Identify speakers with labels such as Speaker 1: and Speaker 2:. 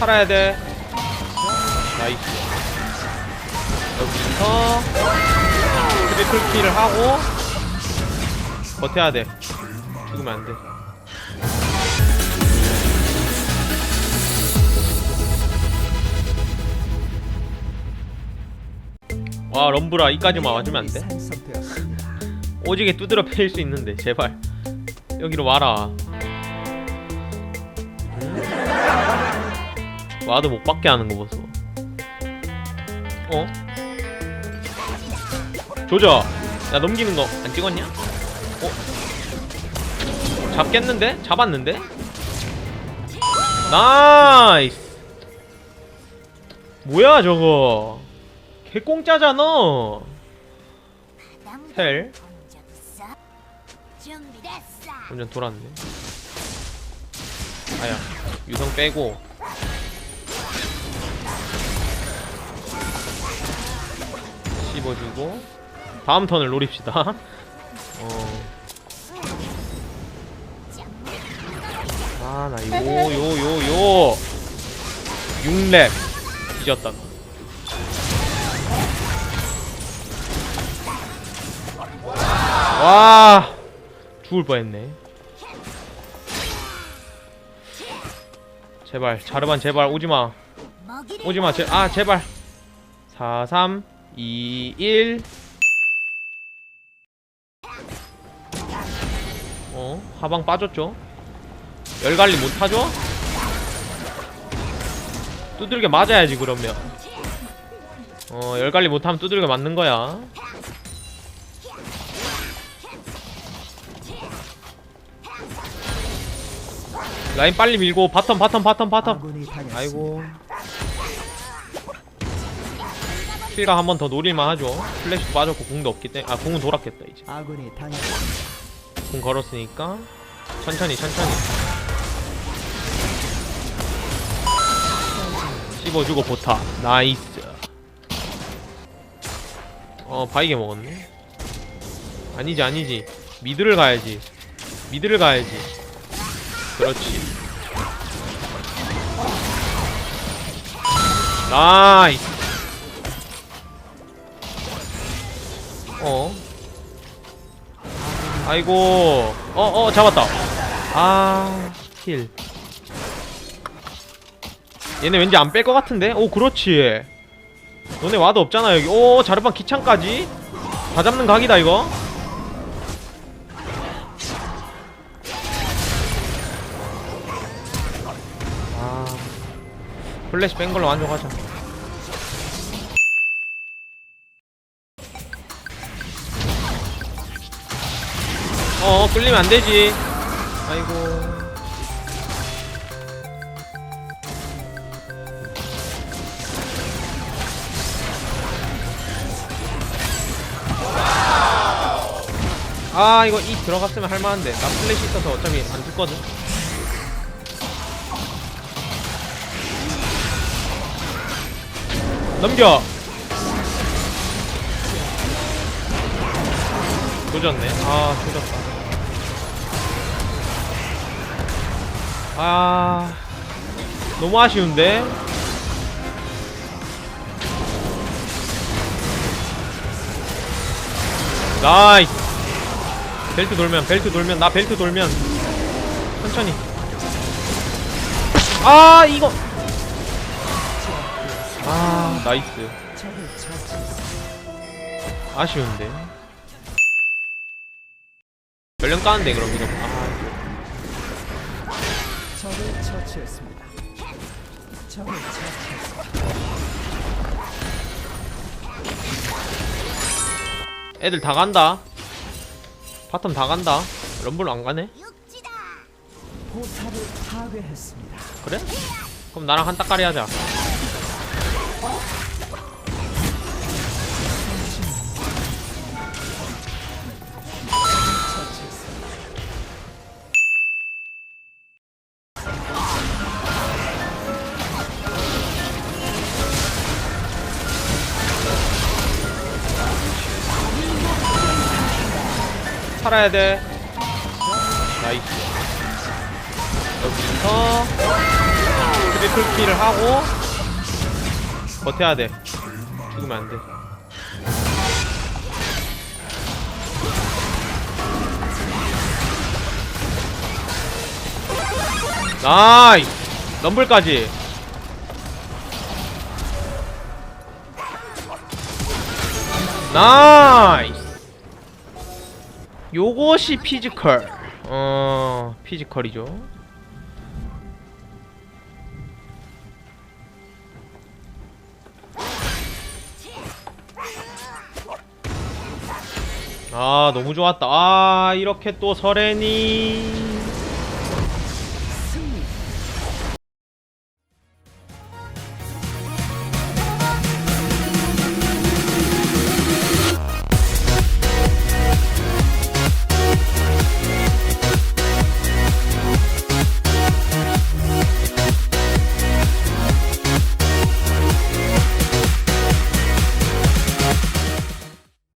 Speaker 1: 살아야 돼. 나이스. 여기서 트리플 킬을 하고 버텨야 돼. 죽으면 안 돼. 와 럼브라 이까지만 와주면 안 돼? 오지게 두드려 패일 수 있는데 제발 여기로 와라 와도 못 받게 하는 거 보소 어? 조져 야 넘기는 거 안 찍었냐? 어? 잡겠는데? 잡았는데? 나이스 뭐야 저거 개공짜잖아 헬. 완전 돌았네. 아야, 유성 빼고. 씹어주고. 다음 턴을 노립시다. 어. 아, 나 요, 요, 요, 요. 6렙. 뒤졌다, 너. 와. 죽을 뻔했네. 제발 자르반 제발 오지마 오지마 제, 아 제발 4 3 2 1 어? 하방 빠졌죠? 열관리 못하죠? 두들겨 맞아야지 그러면 어 열관리 못하면 두들겨 맞는 거야 라인 빨리 밀고 바텀 바텀 바텀 바텀. 아이고 킬가 한번 더 노릴만 하죠. 플래시도 빠졌고 궁도 없기 때문에 아 궁은 돌았겠다 이제.
Speaker 2: 아군이.
Speaker 1: 궁 걸었으니까 천천히 천천히. 씹어주고 보타. 나이스. 어 바이게 먹었네. 아니지 아니지. 미드를 가야지. 미드를 가야지. 그렇지. 나이스 어. 아이고. 어어 잡았다. 아힐. 얘네 왠지 안 뺄 것 같은데? 오 그렇지. 너네 와드 없잖아 여기. 오 자르반 기창까지? 다 잡는 각이다 이거. 아. 플래시 뺀 걸로 만족하자 어 끌리면 안 되지. 아이고. 아 이거 이 들어갔으면 할만한데. 나 플래시 있어서 어차피 안 죽거든. 넘겨. 조졌네. 아 조졌다 아 너무 아쉬운데? 나이스. 벨트 돌면 벨트 돌면 나 벨트 돌면. 천천히. 아 이거. 아 나이스. 아쉬운데? 전령 까는데 그럼 이거. 아
Speaker 2: 적을 처치했습니다. 적을 처치했습니다.
Speaker 1: 애들 다 간다 바텀 다 간다 럼블 안 가네
Speaker 3: 육지다.
Speaker 2: 포탑을 파괴했습니다.
Speaker 1: 그래? 그럼 나랑 한 따까리 하자 살아야 돼. 나이스. 여기서 트리플 킬을 하고 버텨야 돼. 죽으면 안돼. 나이스! 럼블까지. 나이스 요것이 피지컬. 어 피지컬이죠. 아 너무 좋았다. 아 이렇게 또 설엔이